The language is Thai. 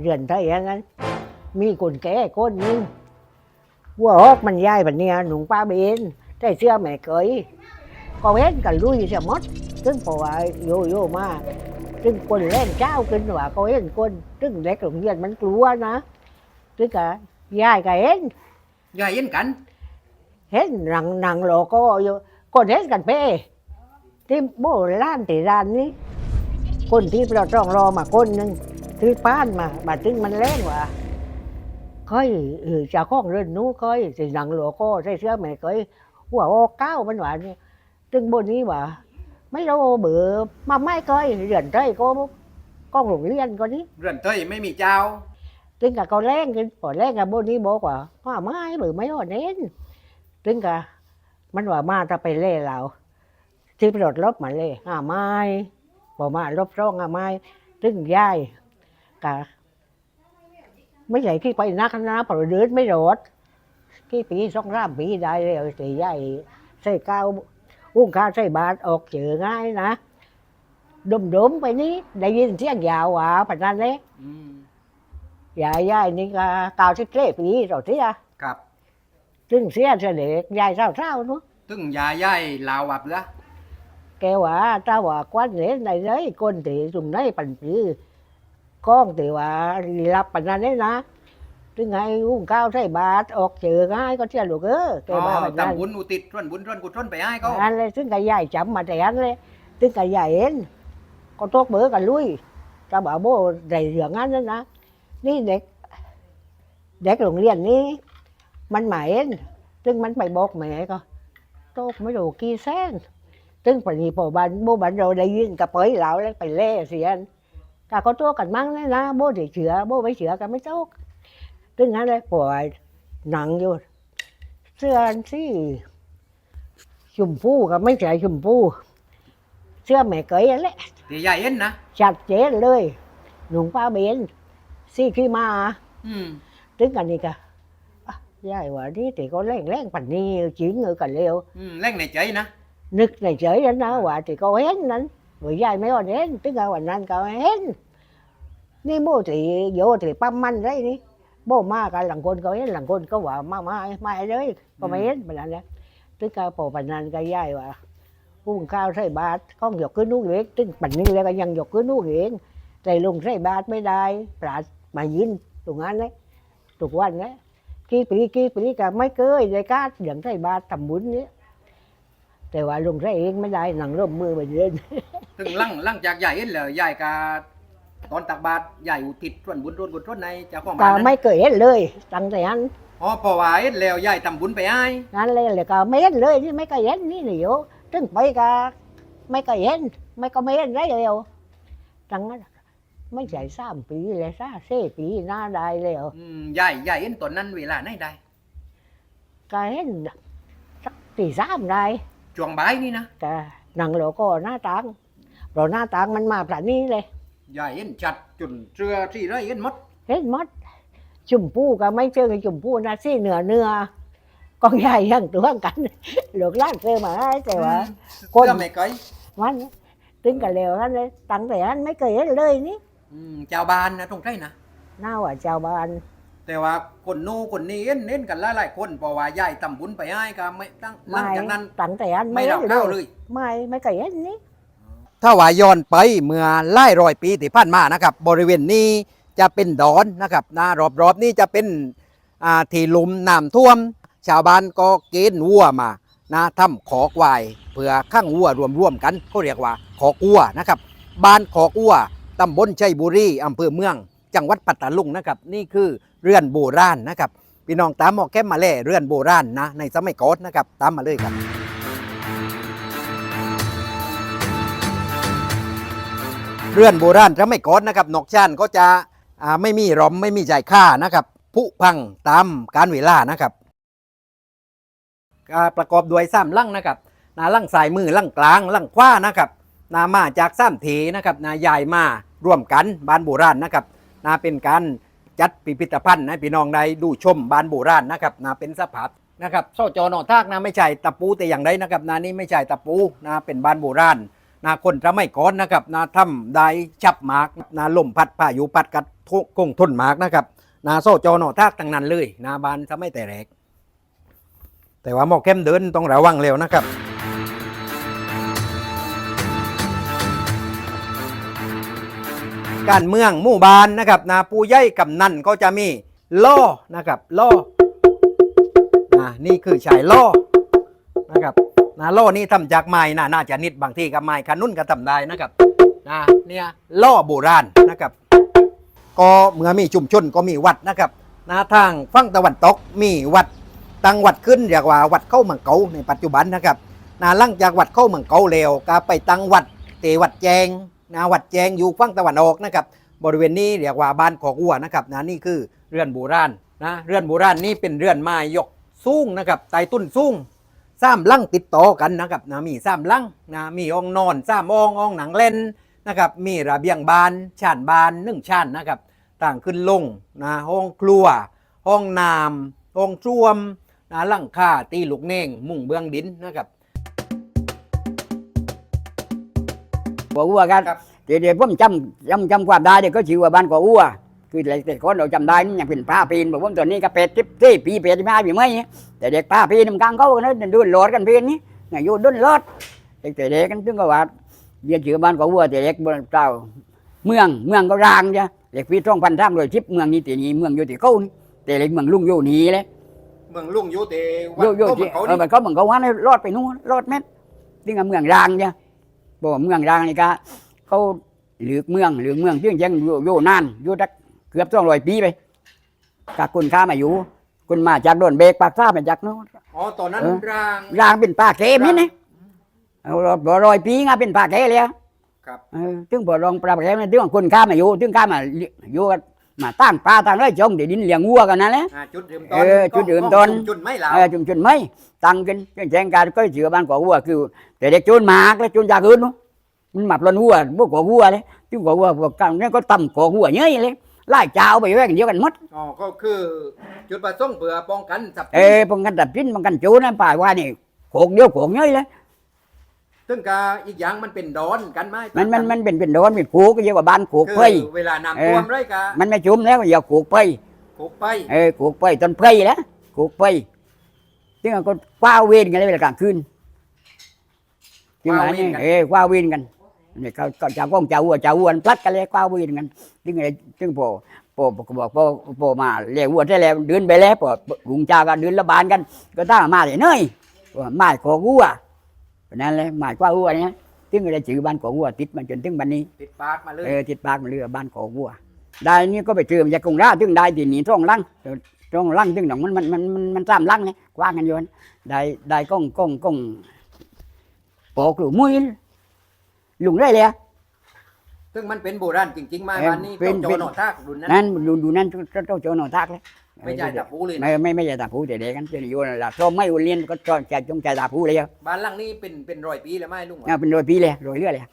เรือนไทยอย่างนั้น มีคนแก่คนหนึงวัวฮอกมันย้ายแบบเนี้ยหนุ่งป้าเบนได้เสื้อแม่เคยก็เห็นกันลุยเสียหมดซึ่งพอว่าโยโย่มาซึ่งคนเล่นเจ้าขึ้นว่าก็เห็นคนซึ่งเด็กโรงเรียนมันกลัวนะซึ่งก็ย้ายก็เห็นยายเห็นกัน เห็นหนังหนังโลโก้อยู่คนเห็นกันเป้ที่โบราณที่ร้านนี้ คนที่เราต้องรอมาคนหนึ่ง ที่ป้านมามาถึงมันแรงว่าค่อยเออเจะข้องเรือนนู้ค่อยสิหนังโลโก้ใส่เสื้อแม่ค่อยหัวโอ้เก้ามันว่านี่ถึงบนนี้ว่าไม่รู้เบื่อมาไม่ค่อยเรือนใจก็ก้องโรงเรียนก็นี้เรือนเต้ยไม่มีเจ้าถึงกับเขาแรงขึ้นพอแรงกับบนนี้บอกว่าว่าไม่เบื่อไม่อ่อนเน้นถึงกับมันว่ามาถ้าไปเล่เราที่รถลบมาเล่อ่าไม้พอมาลบร่องอ่าไม้ถึงย้าย กะไม่ใช่ที่ไปนักนะเพอเดินไม่รอดที่ปีสองสามปีได้เลยตีย้ายใส่ก้าวอุ้งข้าวใส่บาทออกเจอง่ายนะดมๆไปนี้ได้ยินเสียงยาวว่าปานนั้นเลยอืมยายยายนี่ก็เก้าสิบเจ็ดปีเราเสียครับ ซึ่งเสียเสด็จยายเศร้าเศร้าๆเนาะตึงยายยายลาววับละแกว่าถ้าว่าควันเหนในเลยคนที่สุ่มในปันปือ ก้องที่ว่ารับปันนั้นเลยนะถึงไงอุ้งข้าวใส่บาตรออกเจอง่ายก็เชื่อลูกเออแกอ๋อว่าปันนั้นตำบุญอุทิศส่วนบุญส่วนกุศลไปให้เขาอันเลยซึ่งกับยายจำมาแต่อันเลยซึ่งกับยายเห็นก็ตกเบอกันลุยจะบอกโบได้เรื่องนั้นนะนี่เด็ก เด็กโรงเรียนนี้ มันหมายเห็นซึ่งมันไปบอกแม่ก็โตกไม่รู้กี่แสนซึ่งปนีพอบันโบบันเราได้ยินกับเปยเหล่าแล้วไปเล่เสียน ถ้าเขาตัวกันมั่งเลยนะโบได้เชื่อโบไม่เชื่อกันไม่โตกซึ่งนั้นเลยปล่อยหนังอยู่เสื้อที่ชมพูกับไม่ใช่ชมพูเสื้อแม่เกยนั่นแหละที่ยายเห็นนะชัดเจนเลยหนุ่งป้าเบนซี่ขี้มาอืมถึงกันนี่ก็อะยายว่านี่ thì có lén lén ปันนี่ chỉ ngự cả liều อืมแรงในใจนะนึกในเฉยนั้นนะว่า thì có hén นั้น rồi ยายไม่อ่อน hén tức là วันนั้นก็ hén นี่โบ thì vô thì ปั๊มมันได้นี่โบมากันหลังคนก็เห็นหลังคนก็ว่ามามามาเลยก็ไม่เห็นแบบนั้นแหละตึกก็พอปันนั้นก็ยายว่าหุงข้าวใส่บาตรก้องยกขึ้นนู่นเองตึงปันนี้แล้วก็ยังยกขึ้นนู่นเองแต่ลงใส่บาตรไม่ได้ปราดมายืนตรงนั้นเลยทุกวันเลยกี่ปีกี่ปีก็ไม่เคยได้กล้าอย่างใส่บาตรทำบุญเนี้ย แต่ว่าลงใส่เองไม่ได้หนังร่มมือไปเดินตึงหลังหลังจากยายเห็นแล้วยายก็ตอนตักบาตรยายอุทิศส่วนบุญส่วนกุศลในเจ้าของก็บ้านนั้นไม่เคยเห็นเลยตั้งแต่นั้นอ๋อเพอว่าเห็นแล้วยายทำบุญไปให้นั้นเลยเลยก็ไม่เห็นเลยนี่ไม่เคยเห็นนี่เหนียวถึงไปก็ไม่เคยเห็นไม่ก็ไม่เห็นได้เร็วตั้งนั้นไม่ใช่สามปีเลยซะสี่ปีหน้าได้แล้ว อืมยายยายเห็นตอนนั้นเวลาไหนได้ ก็เห็นสักตีสามได้ ช่วงบ่ายนี่นะแต่หนังโลโก้หน้าตังเพราะหน้าตังมันมาแบบนี้เลย ยายเห็นชัดจนเสื้อที่ไรเห็นหมดเห็นหมดชมพู่ก็ไม่เจอกับชมพู่นะซี่เหนือเนื้อกองใหญ่ยังตัวกันหลวกล้านเจอมาได้แต่ว่าอืมคน เสื้อไม่เคยมันตึงกันเร็วนั่นเลยตั้งแต่นั้นไม่เคยเห็นเลยนี่ อืมเจ้าบ้านนะตรงไรนะน่าว่าชาวบ้าน แต่ว่าคนนู้นคนนี้เห็นเห็นกันหลายๆคนเพราะว่ายายทำบุญไปให้ก็ไม่ตั้งหลังไม่จากนั้น ตั้งแต่นั้นไม่ไม่เราเห็นเล่าเลเลยยไม่ไม่เคยเห็นนี่ถ้าว่าย้อนไปเมื่อไล่รอยปีที่ผ่านมานะครับ บริเวณนี้จะเป็นดอนนะครับนะรอบๆนี้จะเป็นอ่าที่หลุมน้ำท่วม ชาวบ้านก็เกณฑ์วัวมานะทำขอกวายเพื่อข้างวัวรวมๆกันเขาเรียกว่าขอกวัวนะครับบ้านขอกวัวตำบลชัยบุรีอำเภอเมือง จังหวัดปัตตานีนะครับ นี่คือ เรือนโบราณนะครับพี่น้องตามหมอกแก้มมาแล่เรือนโบราณนะในสมัยก่อนนะครับตามมาเลยครับเรือนโบราณสมัยก่อนนะครับนอกชานก็จะไม่มีรอมไม่มีใจายค่านะครับผุพังตามการเวลานะครับประกอบด้วยสามลังนะครับนาลังสายมือลังกลางลังขว้านะครับนามาจากสามเถนะครับนายายมาร่วมกันบ้านโบราณนะครับนาเป็นการ จัดพิพิธภัณฑ์ให้พี่น้องได้ดูชมบ้านโบราณนะครับนาเป็นสภาพนะครับโซจอนอทากนะไม่ใช่ตะปูแต่อย่างใดนะครับนานี่ไม่ใช่ตะปูนะเป็นบ้านโบราณนาคนจะไม่ก้อนนะครับนาทำได้จับหมากนาลมพัดพายุพัดกัดทุกงทนหมากนะครับนาโซจอหนอทากทั้งนั้นเลยนาบานจะไม่แต่แรกแต่ว่าหมอเข้มเดินต้องระวังเร็วนะครับ การเมืองหมู่บ้านนะครับนาปูใหญ่กำนันก็จะมีล่อนะครับล่ออ่านี่คือชายล่อนะครับนาล่อนี่ทำจากไม้นะน่าจะนิดบางที่กับไม้ขนุนก็ทำได้นะครับนะเนี่ยล่อโบราณนะครับ ก็เมื่อมีชุมชนก็มีวัดนะครับนาทางฝั่งตะวันตกมีวัดตั้งวัดขึ้นเรียกว่าวัดเข้าเมืองเก่าในปัจจุบันนะครับนาหลังจากวัดเข้าเมืองเก่าแล้วก็ไปตั้งวัดเตวัดแจง นาวัดแจงอยู่ฝั่งตะวันออกนะครับบริเวณนี้เรียกว่าบ้านของอัวนะครับนะนี่คือเรือนโบราณนะเรือนโบราณนี่เป็นเรือนไม้ยกสูงนะครับไต่ตุ้นสูงสามลังติดต่อกันนะครับนะมีสามลังนะมีห้องนอนสามห้องห้องหนังเล่นนะครับมีระเบียงบานชานบานหนึ่งชานนะครับต่างขึ้นลงนะห้องครัว ห้องน้ำห้องส้วมนะหลังคาตีลูกเน่งมุงเบื้องดินนะครับ ก่ออ้วกันครับเดี๋ยวผมจำจำจำความได้เดี๋ยวก็ชื่อว่าบ้านก่ออ้วคือแต่คนเราจำได้นี่ยังเป็นป้าปีนบอกว่าตอนนี้ก็เป็ดทิพที่ปีเป็ดที่มาปีไม่แต่เด็กป้าปีนมันกลางเขากันนะดูหลอดกันปีนนี่เนี่ยอยู่ดุนหลอดเด็กแต่เด็กกันถึงก็ว่าเรียนชื่อบ้านก่ออ้วแต่เด็กบนเจ้าเมืองเมืองก็รางจ้ะเด็กพี่ท่องพันท่ามโดยชิปเมืองนี่ตีนี้เมืองอยู่ที่เขานี่แต่เด็กเมืองลุงอยู่นี่เลย เมืองลุงอยู่เตวัโยดโย่โตที่เมืองเขาเออนี่มันเขาเหมือนเขาว่าให้รอดไปนู่นรอดแม่ถึงกับเมืองรางจ้ะ บอกว่าเมืองรางนี่ก็เขาหลือกเมืองหลือกเมืองที่ยังอยู่อยู่นานอยู่ตักเกือบสองร้อยปีไปกาคุณข้ามาอยู่คุณมาจากโดนเบรกปากซ่ามาจากนู้นอ๋อตอนนั้นเออร่างรางเป็นป่าเกมนี่นะเอาร้อยปีงาเป็นป่าเกเลยครับเออถึงพอลองปลาเกมถึงคุณข้ามาอยู่ถึงข้ามาอยู่ มาตั้งปลาตั้งไรจงเดี๋ยวดินเลี้ยงวัวกันนั่นแหละ อ่าจุดเริ่มเออจุดเริ่มต้น จุดไม่เหลาเออจุนจุนไม่ตังกันแจ้งการก็เชื่อบ้านกว่าวัวคือ แต่เด็กจุนหมากแล้วจุนจากอื่นนู้นมันมาปลนวัวพวกกว่าวัวเลยจุนกว่าวัวพวกกันนี่ก็ตำกว่าวัวเยอะเลยไล่เจ้าไปแว่งเดียวกันหมดอ๋อก็คือจุดประสงค์เพื่อป้องกันสับเออป้องกันตัดชิ้นป้องกันจูนนะป่าว่านี่โขกเดียวโขกเยอะเลย ซึ่งกาอีกอย่างมันเป็นดอนกันไหมมันมันมันเป็นเป็นโดนเป็นโขกก็เยอะกว่าบ้านโขกคือเพยเวลาน้ำเออท่วมไรกะมันไม่จุ่มแล้วอย่าโขกเพยขุกไปเออโขกเพยต้นเพยแล้วโขกเพยจึงก็คว้าเวรกันเลยเวลากลางคืนจึงว่านี่เออคว้าเวรกันนี่เขาก็จะก้องจะวัวจะวัวพลัดกันเลยกว้าวินกันถึงไงถึงพอพอพอบอกพอพอมาเลี้ยงวัวได้แล้วเดินไปแล้วพอลุงจ้าก็เดินระบานกัน ก็ตั้งมาเลยเนยว่าไม้ขอวั วนั่นเลยไม้กว้าวัวเนี่ยถึงได้ชื่อบ้านขอวัวติดมาจนถึงบันนี้ติดปากมาเลยเออติดปากมันเรือบ้านขอวัว ได้นี่ก็ไปเจอมาจากกรุงราชถึงได้ที่หนีท่องลังท่องลังถึงหนองมันมันมันมันมันสามลังเนี่ยกว้างกันอยู่นะได้ได้ก้องก้องก้องปอกหรือมุ้ยลุงได้เลยซึ่งมันเป็นโบราณจริงๆไหมเออวันนี้เป็ต้อนงโจเป็นนอทากรุ่นนั้นนั่นดูดูนั่นต้องต้องโจนทักเลย ไม่ใช่ตะปูเลยไม่ไม่ไม่ใช่ตาผู้แต่เด็กกันจะอยู่ละชอบไม่อุ่นเรียนก็ชอบใจจงใจตาผู้เลยอะบ้านหลังนี้เป็นเป็นร้อยปีแล้วไหมลุงวะเป็นโรยปีเลยโรยเรื่อยเลย